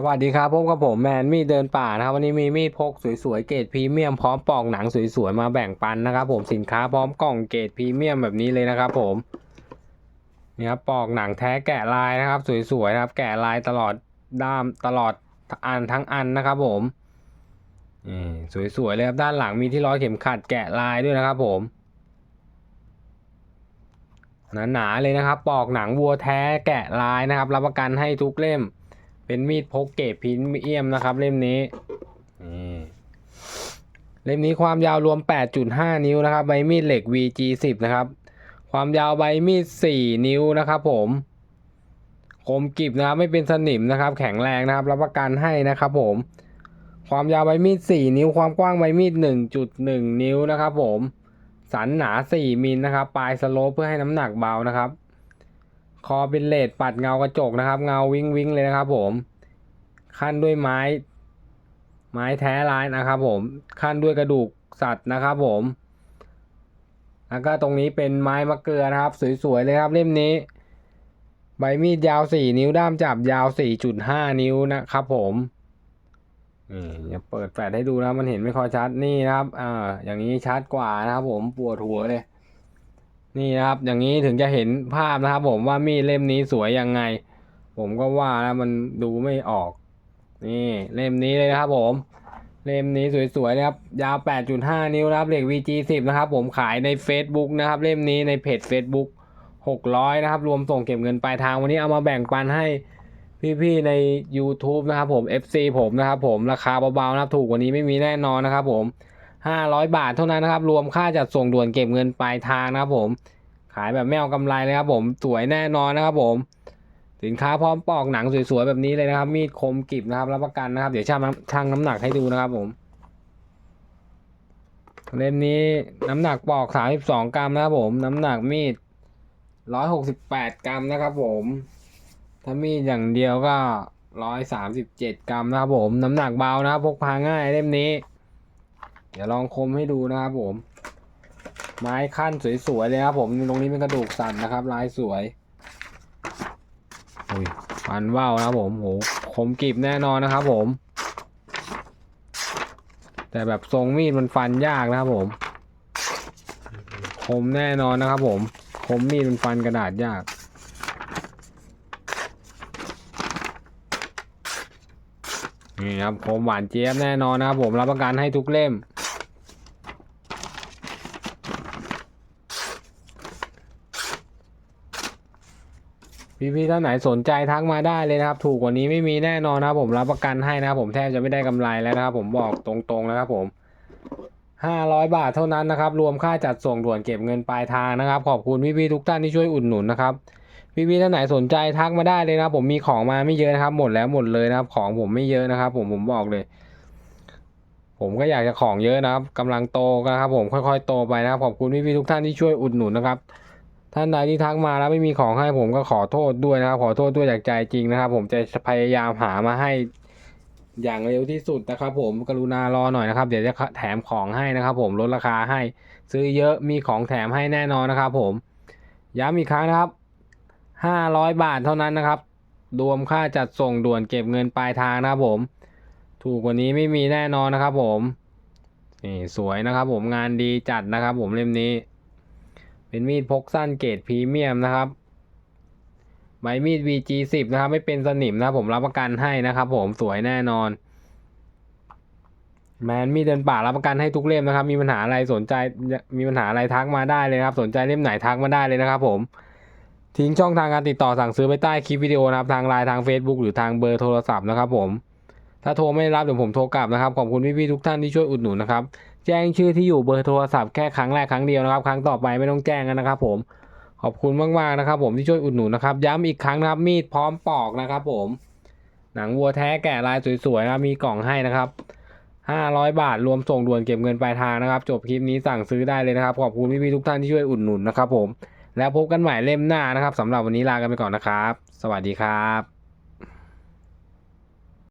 สวัสดีครับพบกับผมแมนมีดเดินป่านะครับ วันนี้มีมีดพกสวยๆเกรดพรีเมียมพร้อมปอกหนังสวยๆมาแบ่งปันนะครับ ผมสินค้าพร้อมกล่องเกรดพรีเมียมแบบนี้เลยนะครับ ผมนี่ครับปอกหนังแท้แกะลายนะครับ สวยๆนะครับ แกะลายตลอดด้ามตลอดอันทั้งอันนะครับ ผมนี่สวยๆเลยครับด้านหลังมีที่ร้อยเข็มขัดแกะลายด้วยนะครับ ผมหนาๆเลยนะครับ ปอกหนังวัวแท้แกะลายนะครับ รับประกันให้ทุกเล่ม เป็นมีดพกเกรดพรีเมียมนะครับ เล่มนี้นี่เล่มนี้ความยาวรวม 8.5 นิ้วนะครับ ใบมีดเหล็ก VG10 นะครับ ความยาวใบมีด 4 นิ้วนะครับผมคมกริบนะครับไม่เป็นสนิมนะครับ แข็งแรงนะครับ รับประกันให้นะครับผม ความยาวใบมีด 4 นิ้ว ความกว้างใบมีด 1.1 นิ้วนะครับผม สันหนา 4มิลนะครับ ปลายสโลปเพื่อให้น้ำหนักเบานะครับ คอเป็นเลดปัดเงากระจกนะครับ เงาวิงวิงเลยนะครับ ผมขั้นด้วยไม้ ไม้แท้ลายนะครับ ผมขั้นด้วยกระดูกสัตว์นะครับ ผมแล้วก็ตรงนี้เป็นไม้มะเกลือนะครับ สวยๆเลยครับเล่มนี้ ใบมีดยาว 4 นิ้วด้ามจับยาว 4.5 นิ้วนะครับ ผมนี่อย่าเปิดแฟลชให้ดูนะมันเห็นไม่ค่อยชัดนี่นะครับอ่าอย่างนี้ชัดกว่านะครับ ผมปวดหัวเลย นี่นะครับ อย่างนี้ถึงจะเห็นภาพนะครับ ผมว่ามีดเล่มนี้สวยยังไง ผมก็ว่าแล้วมันดูไม่ออก นี่เล่มนี้เลยนะครับ ผม เล่มนี้สวยๆนะครับ ยาว 8.5 นิ้วนะครับเหล็ก VG10 นะครับ ผมขายใน Facebook นะครับ เล่มนี้ในเพจ Facebook 600 นะครับ รวมส่งเก็บเงินปลายทางวันนี้เอามาแบ่งปันให้พี่ๆใน YouTube นะครับผม FC ผมนะครับผมราคาเบาๆนะครับถูกกว่านี้ไม่มีแน่นอนนะครับผม 500 บาทเท่านั้นนะครับ รวมค่าจัดส่งด่วนเก็บเงินปลายทางนะครับผม ขายแบบไม่เอากำไรเลยครับผมสวยแน่นอนนะครับผม สินค้าพร้อมปอกหนังสวยๆแบบนี้เลยนะครับ มีดคมกริบนะครับรับประกันนะครับ เดี๋ยวช่างน้ำช่างน้ำหนักให้ดูนะครับผมเล่มนี้น้ำหนักปอก 32 กรัมนะครับผม น้ำหนักมีด 168 กรัมนะครับผม ถ้ามีดอย่างเดียวก็ 137 กรัมนะครับผม น้ำหนักเบานะครับพกพาง่ายเล่มนี้ เดี๋ยวลองคมให้ดูนะครับผม ไม้ขั้นสวยๆเลยครับผม ตรงนี้เป็นกระดูกสันนะครับ ลายสวยอุ้ยฟันว่าวนะครับผมโหคมกริบแน่นอนนะครับผม แต่แบบทรงมีดมันฟันยากนะครับผม คมแน่นอนนะครับผม คมมีดมันฟันกระดาษยากนี่ครับคมหวานเจี๊ยบแน่นอนนะครับผมรับประกันให้ทุกเล่ม พี่ๆท่านไหนสนใจทักมาได้เลยนะครับ ถูกกว่านี้ไม่มีแน่นอนนะครับ ผมรับประกันให้นะครับผมแทบจะไม่ได้กำไรแล้วนะครับ ผมบอกตรงๆนะครับผมห้าร้อยบาทเท่านั้นนะครับ รวมค่าจัดส่งด่วนเก็บเงินปลายทางนะครับ ขอบคุณพี่ๆทุกท่านที่ช่วยอุดหนุนนะครับพี่ๆท่านไหนสนใจทักมาได้เลยนะครับ ผมมีของมาไม่เยอะนะครับ หมดแล้วหมดเลยนะครับ ของผมไม่เยอะนะครับ ผมผมบอกเลยผมก็อยากจะของเยอะนะครับกำลังโตนะครับ ผมค่อยๆโตไปนะครับขอบคุณพี่ๆทุกท่านที่ช่วยอุดหนุนนะครับ ท่านใดที่ทักมาแล้วไม่มีของให้ผมก็ขอโทษด้วยนะครับ ขอโทษด้วยจากใจจริงนะครับ ผมจะพยายามหามาให้อย่างเร็วที่สุดนะครับ ผมกรุณารอหน่อยนะครับ เดี๋ยวจะแถมของให้นะครับ ผมลดราคาให้ ซื้อเยอะมีของแถมให้แน่นอนนะครับ ผมย้ำอีกครั้งนะครับห้าร้อยบาทเท่านั้นนะครับรวมค่าจัดส่งด่วนเก็บเงินปลายทางนะครับผม ถูกกว่านี้ไม่มีแน่นอนนะครับผมนี่สวยนะครับผมงานดีจัดนะครับผมเล่มนี้ เป็นมีดพกสั้นเกรดพรีเมียมนะครับใบมีด VG10 นะครับไม่เป็นสนิมนะผมรับประกันให้นะครับ ผมสวยแน่นอน แมนมีดเดินป่ารับประกันให้ทุกเล่มนะครับ มีปัญหาอะไรสนใจมีปัญหาอะไรทักมาได้เลยครับ สนใจเล่มไหนทักมาได้เลยนะครับ ผมทิ้งช่องทางการติดต่อสั่งซื้อไปใต้คลิปวิดีโอนะครับทางไลน์ทาง Facebook หรือทางเบอร์โทรศัพท์นะครับ ผม ถ้าโทรไม่รับเดี๋ยวผมโทรกลับนะครับขอบคุณพี่ๆทุกท่านที่ช่วยอุดหนุนนะครับ แจ้งชื่อที่อยู่เบอร์โทรศัพท์แค่ครั้งแรกครั้งเดียวนะครับ ครั้งต่อไปไม่ต้องแจ้งกันนะครับผมขอบคุณมากๆนะครับ ผมที่ช่วยอุดหนุนนะครับ ย้ำอีกครั้งนะครับ มีดพร้อมปอกนะครับ ผม หนังวัวแท้แกะลายสวยๆนะครับมีกล่องให้นะครับ500 บาทรวมส่งด่วนเก็บเงินปลายทางนะครับ จบคลิปนี้สั่งซื้อได้เลยนะครับ ขอบคุณพี่ๆทุกท่านที่ช่วยอุดหนุนนะครับ ผม แล้วพบกันใหม่เล่มหน้านะครับสำหรับวันนี้ลากันไปก่อนนะครับ สวัสดีครับ